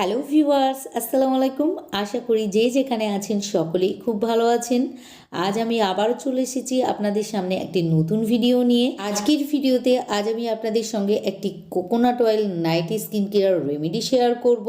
Hello viewers আসসালামু আলাইকুম। আশা করি যে যেখানে আছেন সকলেই খুব ভালো আছেন। আজ আমি আবারও চলে এসেছি আপনাদের সামনে একটি নতুন ভিডিও নিয়ে। আজকের ভিডিওতে আজ আমি আপনাদের সঙ্গে একটি coconut oil nightly skin care remedy share করব,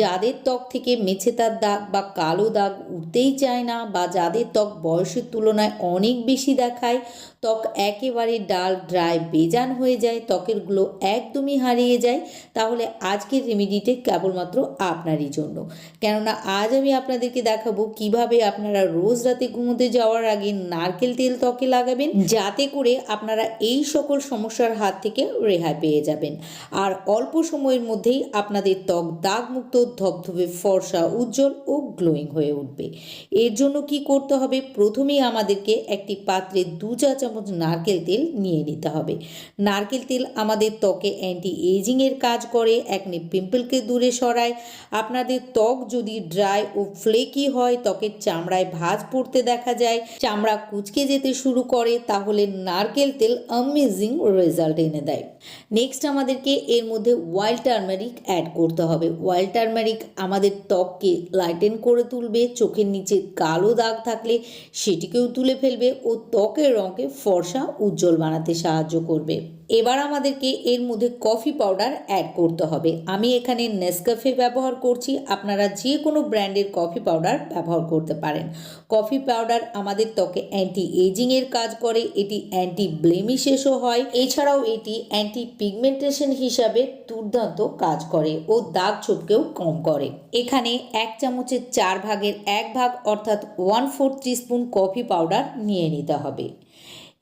যাদের ত্বক থেকে মেছেতার দাগ বা কালো দাগ উঠতেই চায় না বা যাদের ত্বক বয়সের তুলনায় অনেক বেশি দেখায়, ত্বক একেবারে ডাল, ড্রাই, বেজান হয়ে যায়, ত্বকের গ্লো একদমই হারিয়ে যায়। তাহলে আজকের রেমেডিটি কেবলমাত্র আপনারই জন্য। কেননা আজ আমি আপনাদেরকে দেখাবো কীভাবে আপনারা রোজ রাতে ঘুমোতে যাওয়ার আগে নারকেল তেল ত্বকে লাগাবেন। যাতে করে আপনারা এই সকল সমস্যার হাত থেকে রেহাই পেয়ে যাবেন। আর অল্প সময়ের মধ্যেই আপনাদের ত্বক দাগমুক্ত ধবধবে ফর্সা উজ্জ্বল ও গ্লোয়িং হয়ে উঠবে। এর জন্য কি করতে হবে? প্রথমেই আমাদেরকে একটি পাত্রে দু চা চামচ নারকেল তেল নিয়ে নিতে হবে। নারকেল তেল আমাদের ত্বকে অ্যান্টি এজিংয়ের কাজ করে একনি পিম্পলকে দূরে সরায়। আপনাদের ত্বক যদি ড্রাই ও ফ্লেকি হয় ত্বকের চামড়ায় ভাঁজ পড়তে দেখা যায়। চামড়া কুচকে যেতে শুরু করে, তাহলে নারকেল তেল অ্যামেজিং রেজাল্ট এনে দেয়। নেক্সট আমাদেরকে এর মধ্যে ওয়াইল্ড টার্মারিক অ্যাড করতে হবে। ওয়াইল্ড টার্মারিক আমাদের ত্বককে লাইটেন করে তুলবে, চোখের নিচে কালো দাগ থাকলে সেটিকেও তুলে ফেলবে ও ত্বকের রঙকে ফর্সা উজ্জ্বল বানাতে সাহায্য করবে। এবার আমাদেরকে এর মধ্যে কফি পাউডার অ্যাড করতে হবে। আমি এখানে নেসকাফে ব্যবহার করছি। আপনারা যে কোনো ব্র্যান্ডের কফি পাউডার ব্যবহার করতে পারেন। কফি পাউডার আমাদের ত্বকে অ্যান্টি এজিংয়ের কাজ করে, এটি অ্যান্টি ব্লেমিশেষও হয়। এছাড়াও এটি অ্যান্টি পিগমেন্টেশন হিসাবে দুর্দান্ত কাজ করে ও দাগ ছোপকেও কম করে। এখানে এক চামচের চার ভাগের এক ভাগ অর্থাৎ one four spoon coffee powder নিয়ে নিতে হবে।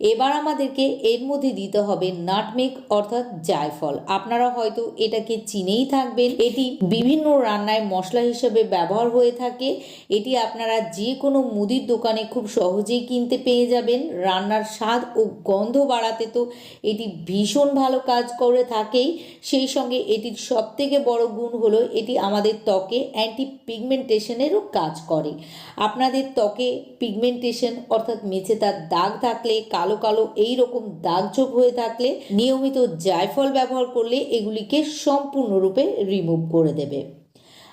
এবার আমাদেরকে এর মধ্যে দিতে হবে নাটমেক অর্থাৎ জায়ফল। আপনারা হয়তো এটাকে চিনেই থাকবেন। এটি বিভিন্ন রান্নায় মশলা হিসেবে ব্যবহার হয়ে থাকে। এটি আপনারা যে কোনো মুদির দোকানে খুব সহজেই কিনতে পেয়ে যাবেন। রান্নার স্বাদ ও গন্ধ বাড়াতে তো এটি ভীষণ ভালো কাজ করে থাকেই। সেই সঙ্গে এটির সবথেকে বড় গুণ হলো এটি আমাদের ত্বকে অ্যান্টি পিগমেন্টেশনেরও কাজ করে। আপনাদের ত্বকে পিগমেন্টেশন অর্থাৎ মেঝে তার দাগ থাকলে কালো কালো কালো এই রকম দাগ ছোপ হয়ে থাকলে নিয়মিত জায়ফল ব্যবহার করলে এগুলিকে সম্পূর্ণরূপে রিমুভ করে দেবে।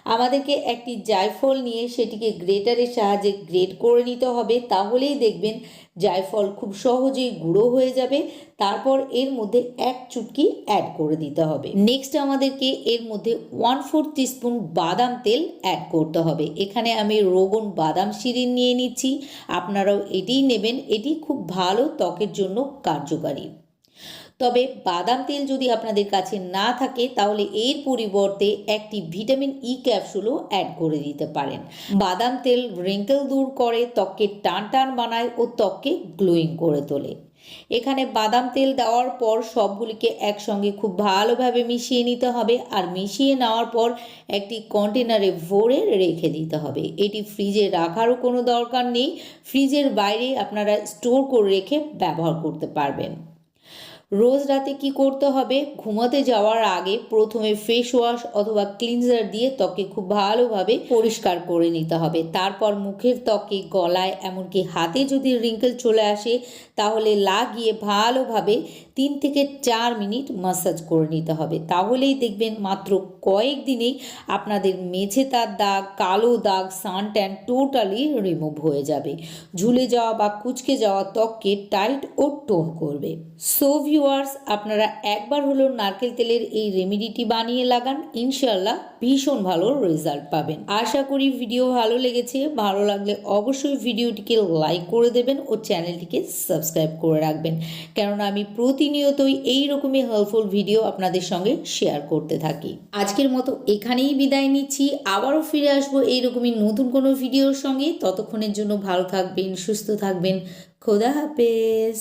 আমাদেরকে একটি জায়ফল নিয়ে সেটিকে গ্রেটারের সাহায্যে গ্রেট করে নিতে হবে। তাহলেই দেখবেন জায়ফল খুব সহজেই গুঁড়ো হয়ে যাবে। তারপর এর মধ্যে এক চুটকি অ্যাড করে দিতে হবে। নেক্সট আমাদেরকে এর মধ্যে ওয়ান ফোর স্পুন বাদাম তেল অ্যাড করতে হবে। এখানে আমি রোগন বাদাম শিরিন নিয়ে নিচ্ছি। আপনারাও এটিই নেবেন। এটি খুব ভালো ত্বকের জন্য কার্যকারী। তবে বাদাম তেল যদি আপনাদের কাছে না থাকে, তাহলে এর পরিবর্তে একটি ভিটামিন ই ক্যাপসুলও অ্যাড করে দিতে পারেন। বাদাম তেল রিঙ্কেল দূর করে, ত্বককে টান টান বানায় ও ত্বককে গ্লোয়িং করে তোলে। এখানে বাদাম তেল দেওয়ার পর সবগুলিকে একসঙ্গে খুব ভালোভাবে মিশিয়ে নিতে হবে আর মিশিয়ে নেওয়ার পর একটি কন্টেনারে ভরে রেখে দিতে হবে। এটি ফ্রিজে রাখারও কোনো দরকার নেই। ফ্রিজের বাইরে আপনারা স্টোর করে রেখে ব্যবহার করতে পারবেন। রোজ রাতে কি করতে হবে? ঘুমাতে যাওয়ার আগে প্রথমে ফেস ওয়াশ অথবা ক্লিনজার দিয়ে ত্বকে খুব ভালোভাবে পরিষ্কার করে নিতে হবে। তারপর মুখের ত্বকে, গলায়, এমনকি হাতে যদি রিঙ্কেল চলে আসে, তাহলে লাগিয়ে ভালোভাবে তিন থেকে চার মিনিট মাসাজ করে নিতে হবে। তাহলেই দেখবেন মাত্র কয়েক দিনেই আপনাদের মেঝে তার দাগ, কালো দাগ সান ট্যান টোটালি রিমুভ হয়ে যাবে। ঝুলে যাওয়া বা কুচকে যাওয়া ত্বককে টাইট ও টোন করবে। সো ভিউয়ার্স আপনারা একবার হলো নারকেল তেলের এই রেমেডিটি বানিয়ে লাগান। ইনশাল্লাহ ভীষণ ভালো রেজাল্ট পাবেন। আশা করি ভিডিও ভালো লেগেছে। ভালো লাগলে অবশ্যই ভিডিওটিকে লাইক করে দেবেন ও চ্যানেলটিকে সাবস্ক্রাইব করে রাখবেন। কেননা আমি প্রতিনিয়তই এই রকমই হেল্পফুল ভিডিও আপনাদের সঙ্গে শেয়ার করতে থাকি। আজকের মতো এখানেই বিদায় নিচ্ছি। আবারও ফিরে আসব এইরকমই নতুন কোনো ভিডিওর সঙ্গে। ততক্ষণের জন্য ভালো থাকবেন, সুস্থ থাকবেন। খোদা হাফেজ।